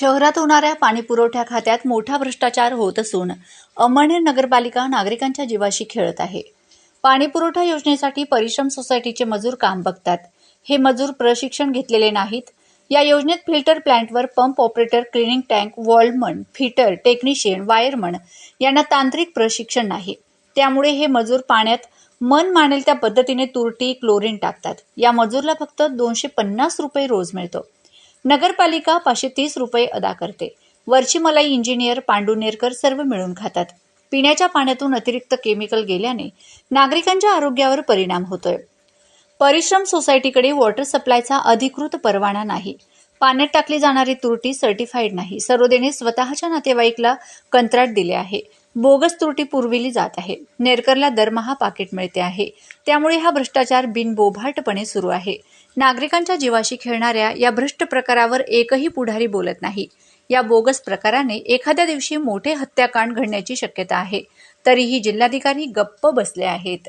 शहरात होणाऱ्या पाणीपुरवठा खात्यात मोठा भ्रष्टाचार होत असून अमळनेर नगरपालिका नागरिकांच्या जीवाशी खेळत आहे. पाणीपुरवठा योजनेसाठी परिश्रम सोसायटीचे मजूर काम बघतात. हे मजूर प्रशिक्षण घेतलेले नाहीत. या योजनेत फिल्टर प्लांटवर pump operator cleaning tank वॉल्डमन fitter technician wireman यांना तांत्रिक प्रशिक्षण नाही. त्यामुळे हे मजूर पाण्यात मन मानेल त्या पद्धतीने तुरटी क्लोरीन टाकतात. या मजूरला फक्त दोनशे पन्नास रुपये रोज मिळतो. नगरपालिका पाचशे तीस रुपये अदा करते. वरची मलाई इंजिनियर पांडुनेरकर सर्व मिळून खातात. पिण्याच्या पाण्यातून अतिरिक्त केमिकल गेल्याने नागरिकांच्या आरोग्यावर परिणाम होतोय. परिश्रम सोसायटीकडे वॉटर सप्लायचा अधिकृत परवाना नाही. पाण्यात टाकली जाणारी तुरटी सर्टिफाईड नाही. सरोदेने स्वतःच्या नातेवाईकला कंत्राट दिले आहे. बोगस तुरटी पुरविली जात आहे. नेरकरला दरमहा पाकिट मिळते आहे. त्यामुळे हा भ्रष्टाचार बिनबोभाटपणे सुरू आहे. नागरिकांच्या जीवाशी खेळणाऱ्या या भ्रष्ट प्रकारावर एकही पुढारी बोलत नाही. या बोगस प्रकाराने एखाद्या दिवशी मोठे हत्याकांड घडण्याची शक्यता आहे. तरीही जिल्हाधिकारी गप्प बसले आहेत.